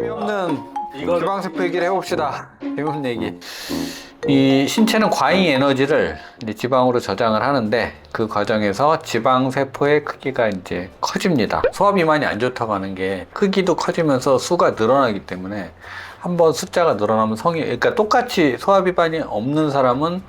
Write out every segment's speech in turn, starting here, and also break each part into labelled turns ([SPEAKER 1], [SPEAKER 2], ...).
[SPEAKER 1] 재미없는 지방세포 얘기를 해봅시다. 재미없는 얘기. 이 신체는 과잉 에너지를 이제 지방으로 저장을 하는데 그 과정에서 지방 세포의 크기가 이제 커집니다. 소화 비만이 안 좋다고 하는 게 크기도 커지면서 수가 늘어나기 때문에 한번 숫자가 늘어나면 성이 그러니까 똑같이 소화 비만이 없는 사람은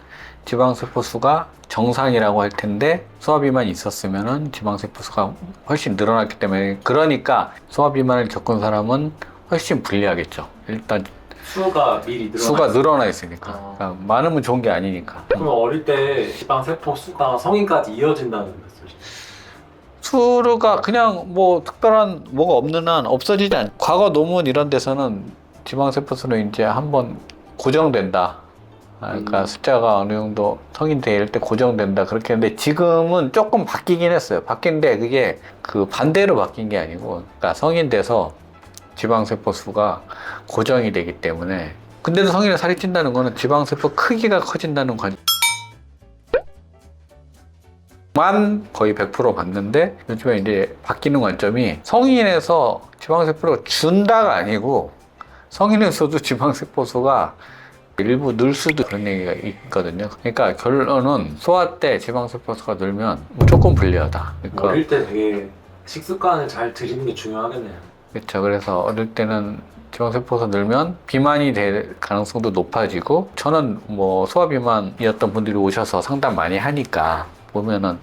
[SPEAKER 1] 지방 세포 수가 정상이라고 할 텐데 소화 비만이 있었으면은 지방 세포 수가 훨씬 늘어났기 때문에 그러니까 소화 비만을 겪은 사람은 훨씬 불리하겠죠. 일단
[SPEAKER 2] 수가 미리 늘어나
[SPEAKER 1] 수가 늘어나 있으니까.
[SPEAKER 2] 어.
[SPEAKER 1] 그러니까 많으면 좋은 게 아니니까.
[SPEAKER 2] 그럼 어릴 때 지방 세포 수가 성인까지 이어진다는 말씀이시죠?
[SPEAKER 1] 수르가 그냥 뭐 특별한 뭐가 없는 한 없어지지 않. 과거 논문 이런 데서는 지방세포 수는 이제 한번 고정된다. 아, 그러니까
[SPEAKER 2] 음.
[SPEAKER 1] 숫자가 어느 정도 성인 될 때 고정된다 그렇게 했는데 지금은 조금 바뀌긴 했어요. 바뀐데 그게 그 반대로 바뀐 게 아니고 그러니까 성인 돼서 지방세포 수가 고정이 되기 때문에 근데도 성인이 살이 찐다는 거는 지방세포 크기가 커진다는 관. 만 거의 100% 봤는데 요즘에 이제 바뀌는 관점이 성인에서 지방세포를 준다가 아니고 성인에서도 지방세포수가 일부 늘 수도 그런 얘기가 있거든요. 그러니까 결론은 소화 때 지방세포수가 늘면 무조건 불리하다. 그러니까
[SPEAKER 2] 어릴 때 되게 식습관을 잘 들이는 게 중요하겠네요.
[SPEAKER 1] 그렇죠. 그래서 어릴 때는 지방세포가 늘면 비만이 될 가능성도 높아지고 저는 뭐 소화 비만이었던 분들이 오셔서 상담 많이 하니까 보면은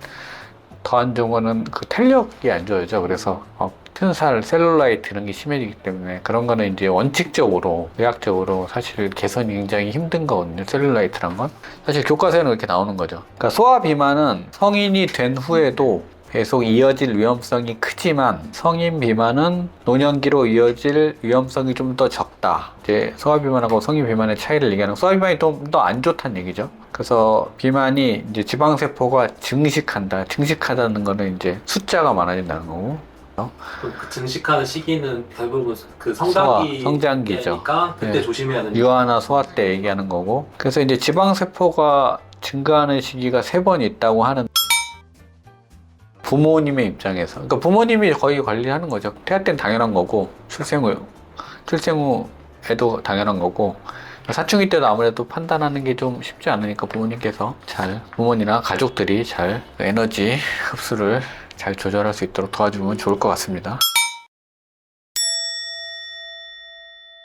[SPEAKER 1] 더 안 좋은 거는 그 탄력이 안 좋아져. 그래서 어, 튼살, 셀룰라이트 이런 게 심해지기 때문에 그런 거는 이제 원칙적으로 의학적으로 사실 개선이 굉장히 힘든 거거든요. 셀룰라이트란 건 사실 교과서에는 이렇게 나오는 거죠. 그러니까 소화 비만은 성인이 된 후에도 계속 이어질 위험성이 크지만 성인 비만은 노년기로 이어질 위험성이 좀 더 적다. 이제 소아 비만하고 성인 비만의 차이를 얘기하는 소아 비만이 좀 더 안 좋다는 얘기죠. 그래서 비만이 이제 지방 세포가 증식한다. 증식하다는 거는 이제 숫자가 많아진다는 거고.
[SPEAKER 2] 그럼 그 증식하는 시기는 대부분 그 성장기
[SPEAKER 1] 소아, 성장기죠.
[SPEAKER 2] 니까 그때
[SPEAKER 1] 네.
[SPEAKER 2] 조심해야 되는
[SPEAKER 1] 유아나 소아 때 얘기하는 거고. 그래서 이제 지방 세포가 증가하는 시기가 세 번 있다고 하는 부모님의 입장에서 그러니까 부모님이 거의 관리하는 거죠. 태아 때는 당연한 거고 출생 후 출생 후에도 당연한 거고 사춘기 때도 아무래도 판단하는 게 좀 쉽지 않으니까 부모님께서 잘 부모님이나 가족들이 잘 에너지 흡수를 잘 조절할 수 있도록 도와주면 좋을 것 같습니다.